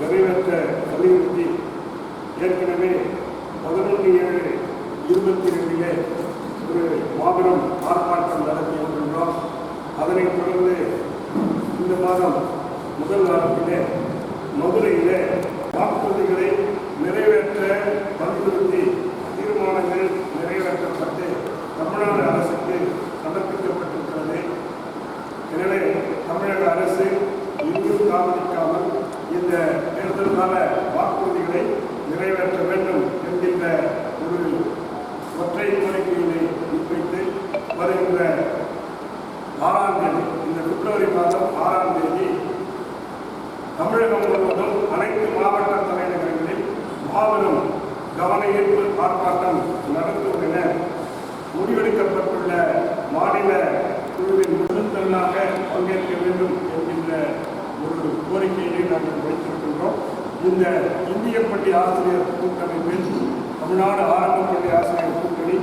நிறைவேற்ற வலியுறுத்தி ஏற்கனவே பதினொன்று ஏழு இருபத்தி ரெண்டிலே ஒரு மாபெரும் ஆர்ப்பாட்டம் நடத்தி வருகின்றோம் அதனைத் தொடர்ந்து இந்த மாதம் முதல் வாரத்திலே மதுரையிலே வாக்குறுதிகளை நிறைவேற்ற வலியுறுத்தி தீர்மானங்கள் நிறைவேற்றப்பட்டு தமிழ்நாடு அரசுக்கு சமர்ப்பிக்கப்பட்டிருக்கிறது. எனவே தமிழக அரசு இன்னும் தாமதிக்காமல் இந்த தேர்தலுக்கான வாக்குறுதிகளை நிறைவேற்ற வேண்டும் என்கின்ற ஒரு ஒற்றை கோரிக்கையினை முன்வைத்து வருகின்ற ஆறாம் தேதி இந்த பிப்ரவரி மாதம் ஆறாம் தேதி தமிழகம் முழுவதும் அனைத்து மாவட்ட தலைநகரங்களில் மாபெரும் கவன ஈர்ப்பு ஆர்ப்பாட்டம் நடத்துவதென முடிவெடுக்கப்பட்டுள்ள மாநில குழுவின் தன்னாக பங்கேற்க வேண்டும் என்கின்ற ஒரு கோரிக்கையை நாங்கள் வைத்திருக்கின்றோம் இந்த இந்திய பள்ளி ஆசிரியர் கூட்டமைப்பில் தமிழ்நாடு ஆரம்ப பள்ளி ஆசிரியர் கூட்டணி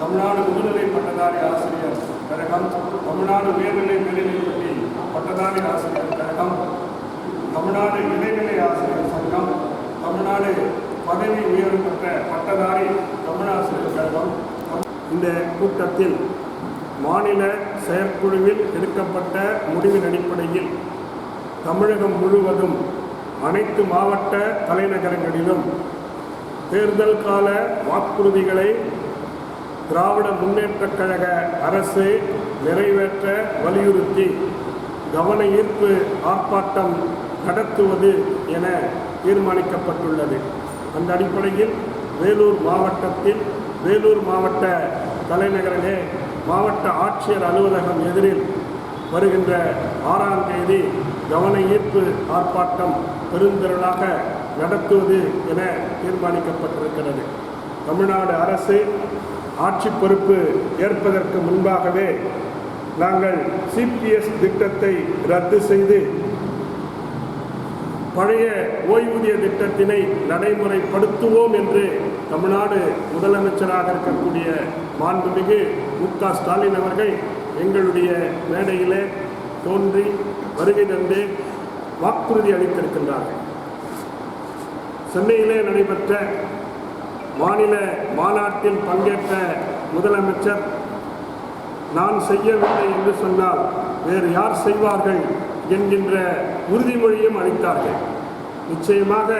தமிழ்நாடு முதுநிலை பட்டதாரி ஆசிரியர் கழகம் தமிழ்நாடு உயர்நிலை மேல்நிலைப்பள்ளி பட்டதாரி ஆசிரியர் கழகம் தமிழ்நாடு இடைநிலை ஆசிரியர் சங்கம் தமிழ்நாடு பதவி உயர்வு பெற்ற பட்டதாரி தமிழாசிரியர் கழகம். இந்த கூட்டத்தில் மாநில செயற்குழுவில் எடுக்கப்பட்ட முடிவின் அடிப்படையில் தமிழகம் முழுவதும் அனைத்து மாவட்ட தலைநகரங்களிலும் தேர்தல் கால வாக்குறுதிகளை திராவிட முன்னேற்றக் கழக அரசு நிறைவேற்ற வலியுறுத்தி கவன ஈர்ப்பு ஆர்ப்பாட்டம் நடத்துவது என தீர்மானிக்கப்பட்டுள்ளது. அந்த அடிப்படையில் வேலூர் மாவட்டத்தில் வேலூர் மாவட்ட தலைநகரிலே மாவட்ட ஆட்சியர் அலுவலகம் எதிரில் வருகின்ற ஆறாம் தேதி கவன ஈர்ப்பு ஆர்ப்பாட்டம் பெருந்திரளாக நடத்துவது என தீர்மானிக்கப்பட்டிருக்கிறது. தமிழ்நாடு அரசு ஆட்சி பொறுப்பு ஏற்பதற்கு முன்பாகவே நாங்கள் சிபிஎஸ் திட்டத்தை ரத்து செய்து பழைய ஓய்வூதிய திட்டத்தினை நடைமுறைப்படுத்துவோம் என்று தமிழ்நாடு முதலமைச்சராக இருக்கக்கூடிய மாண்புமிகு மு க ஸ்டாலின் அவர்கள் எங்களுடைய மேடையிலே தோன்றி வருகை நன்றே வாக்குறுதி அளித்திருக்கின்றார்கள். சென்னையிலே நடைபெற்ற மாநில மாநாட்டில் பங்கேற்ற முதலமைச்சர் நான் செய்யவில்லை என்று சொன்னால் வேறு யார் செய்வார்கள் என்கின்ற உறுதிமொழியும் அளித்தார்கள். நிச்சயமாக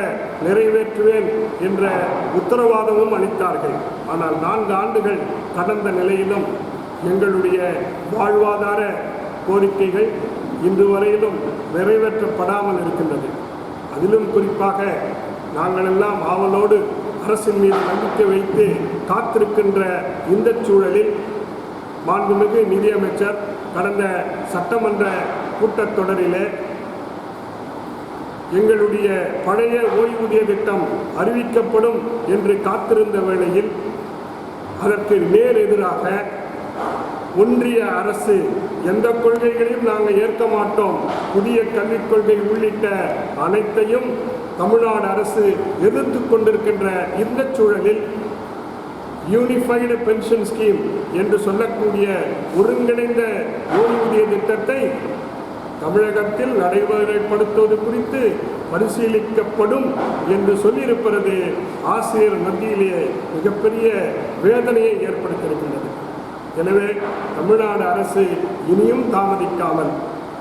நிறைவேற்றுவேன் என்ற உத்தரவாதமும் அளித்தார்கள். ஆனால் நான்கு ஆண்டுகள் கடந்த நிலையிலும் எங்களுடைய வாழ்வாதார கோரிக்கைகள் இன்று வரையிலும் நிறைவேற்றப்படாமல் இருக்கின்றது. அதிலும் குறிப்பாக நாங்கள் எல்லாம் ஆவலோடு அரசின் மீது நம்பிக்கை வைத்து காத்திருக்கின்ற இந்த சூழலில் மாண்புமிகு நிதியமைச்சர் கடந்த சட்டமன்ற கூட்டத்தொடரிலே எங்களுடைய பழைய ஓய்வூதிய திட்டம் அறிவிக்கப்படும் என்று காத்திருந்த வேளையில் அதற்கு நேர் எதிராக ஒன்றிய அரசு எந்த கொள்கைகளையும் நாங்கள் ஏற்க மாட்டோம். புதிய கல்விக் கொள்கை உள்ளிட்ட அனைத்தையும் தமிழ்நாடு அரசு எதிர்த்து கொண்டிருக்கின்ற இந்த சூழலில் யூனிஃபைடு பென்ஷன் ஸ்கீம் என்று சொல்லக்கூடிய ஒருங்கிணைந்த ஓய்வூதிய திட்டத்தை தமிழகத்தில் நடைமுறைப்படுத்துவது குறித்து பரிசீலிக்கப்படும் என்று சொல்லியிருப்பது ஆசிரியர் மத்தியிலே மிகப்பெரிய வேதனையை ஏற்படுத்தியிருக்கின்றது. எனவே தமிழ்நாடு அரசு இனியும் தாமதிக்காமல்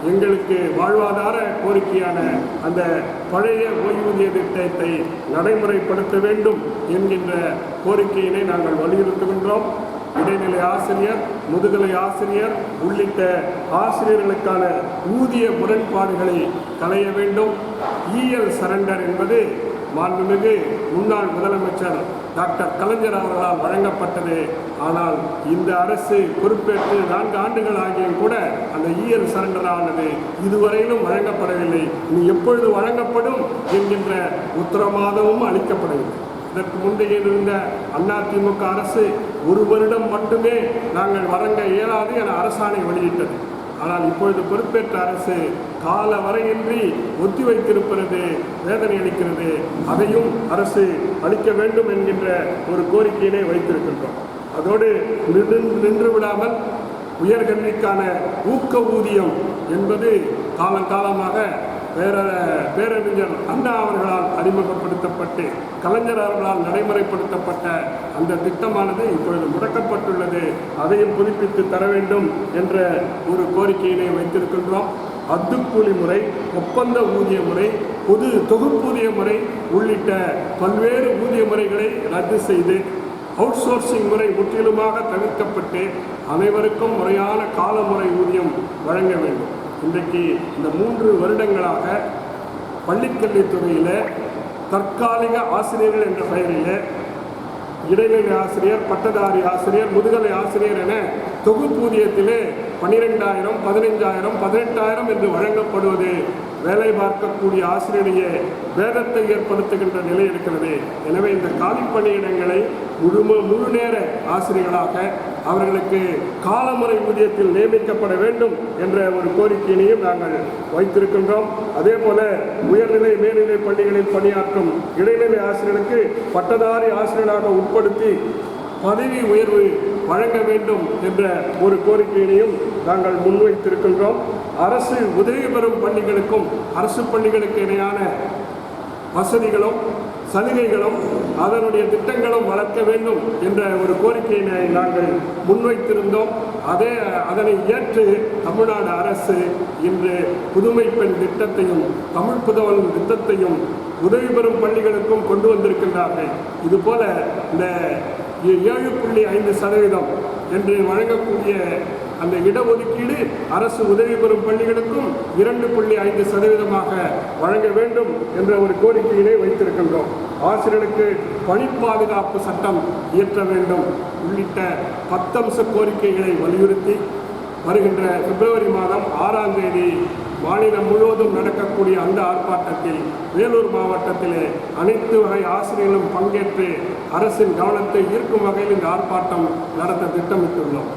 எங்களுக்கு வாழ்வாதார கோரிக்கையான அந்த பழைய ஓய்வூதிய திட்டத்தை நடைமுறைப்படுத்த வேண்டும் என்கின்ற கோரிக்கையினை நாங்கள் வலியுறுத்துகின்றோம். இடைநிலை ஆசிரியர் முதுகலை ஆசிரியர் உள்ளிட்ட ஆசிரியர்களுக்கான ஊதிய முரண்பாடுகளை களைய வேண்டும். இஎல் சரண்டர் என்பது மாண்புமிகு முன்னாள் முதலமைச்சர் டாக்டர் கலைஞர் அவர்களால் வழங்கப்பட்டது. ஆனால் இந்த அரசு பொறுப்பேற்று நான்கு ஆண்டுகள் ஆகியும் கூட அந்த இஎல் சரண்டர் ஆனது இதுவரையிலும் வழங்கப்படவில்லை. இனி எப்பொழுது வழங்கப்படும் என்கின்ற உத்தரவாதமும் அளிக்கப்படவில்லை. இதற்கு முந்தைய இருந்த அதிமுக அரசு ஒரு வருடம் மட்டுமே நாங்கள் வழங்க இயலாது என அரசாணை வெளியிட்டது. ஆனால் இப்பொழுது பொறுப்பேற்ற அரசு கால வரையின்றி ஒத்தி வைத்திருப்பது வேதனை அளிக்கிறது. அதையும் அரசு அளிக்க வேண்டும் என்கின்ற ஒரு கோரிக்கையினை வைத்திருக்கின்றோம். அதோடு நின்று நின்று விடாமல் உயர்கல்விக்கான ஊக்க ஊதியம் என்பது காலங்காலமாக பேர பேரறிஞர் அண்ணா அவர்களால் அறிமுகப்படுத்தப்பட்டு கலைஞர் அவர்களால் நடைமுறைப்படுத்தப்பட்ட அந்த திட்டமானது இப்பொழுது முடக்கப்பட்டுள்ளது. அதையும் புதுப்பித்து தர வேண்டும் என்ற ஒரு கோரிக்கையினை வைத்திருக்கின்றோம். அத்துக்கூலி முறை ஒப்பந்த ஊதிய முறை பொது தொகுப்பூதிய முறை உள்ளிட்ட பல்வேறு ஊதிய முறைகளை ரத்து செய்து அவுட் சோர்சிங் முறை முற்றிலுமாக தவிர்க்கப்பட்டு அனைவருக்கும் முறையான காலமுறை ஊதியம் வழங்க வேண்டும். இன்றைக்கு இந்த மூன்று வருடங்களாக பள்ளிக்கல்வித்துறையில் தற்காலிக ஆசிரியர்கள் என்ற பெயரில் இடைநிலை ஆசிரியர் பட்டதாரி ஆசிரியர் முதுகலை ஆசிரியர் என தொகுப்பூதியத்திலே பன்னிரெண்டாயிரம் பதினைஞ்சாயிரம் பதினெட்டாயிரம் என்று வழங்கப்படுவது வேலை பார்க்கக்கூடிய ஆசிரியரையே வேதத்தை ஏற்படுத்துகின்ற நிலை இருக்கிறது. எனவே இந்த காலி பணியிடங்களை முழு முழு நேர ஆசிரியர்களாக அவர்களுக்கு காலமுறை ஊதியத்தில் நியமிக்கப்பட வேண்டும் என்ற ஒரு கோரிக்கையினையும் நாங்கள் வைத்திருக்கின்றோம். அதே போல உயர்நிலை மேல்நிலை பள்ளிகளில் பணியாற்றும் இடைநிலை ஆசிரியர்களுக்கு பட்டதாரி ஆசிரியராக உட்படுத்தி பதவி உயர்வு வழங்க வேண்டும் என்ற ஒரு கோரிக்கையினையும் நாங்கள் முன்வைத்திருக்கின்றோம். அரசு உதவி பெறும் பள்ளிகளுக்கும் அரசு பள்ளிகளுக்கு இணையான வசதிகளும் சலுகைகளும் அதனுடைய திட்டங்களும் வளர்க்க வேண்டும் என்ற ஒரு கோரிக்கையினை நாங்கள் முன்வைத்திருந்தோம். அதே அதனை ஏற்று தமிழ்நாடு அரசு இன்று புதுமை பெண் திட்டத்தையும் தமிழ் புதவன் திட்டத்தையும் உதவி பெறும் பள்ளிகளுக்கும் கொண்டு வந்திருக்கின்றார்கள். இதுபோல இந்த ஏழு புள்ளி ஐந்து சதவீதம் என்று வழங்கக்கூடிய அந்த இடஒதுக்கீடு அரசு உதவி பெறும் பள்ளிகளுக்கும் இரண்டு புள்ளி ஐந்து சதவீதமாக வழங்க வேண்டும் என்ற ஒரு கோரிக்கையினை வைத்திருக்கின்றோம். ஆசிரியர்களுக்கு பணி பாதுகாப்பு சட்டம் இயற்ற வேண்டும். உள்ளிட்ட பத்தம்ச கோரிக்கைகளை வலியுறுத்தி வருகின்ற பிப்ரவரி மாதம் ஆறாம் தேதி மாநிலம் முழுவதும் நடக்கக்கூடிய அந்த ஆர்ப்பாட்டத்தில் வேலூர் மாவட்டத்திலே அனைத்து வகை ஆசிரியர்களும் பங்கேற்று அரசின் கவனத்தை ஈர்க்கும் வகையில் இந்த ஆர்ப்பாட்டம் நடத்த திட்டமிட்டுள்ளோம்.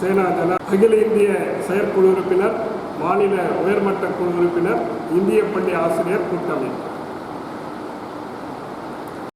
சேனா ஜன அகில இந்திய செயற்குழு உறுப்பினர் மாநில உயர்மட்ட குழு உறுப்பினர் இந்திய பள்ளி ஆசிரியர் கூட்டமைப்பு.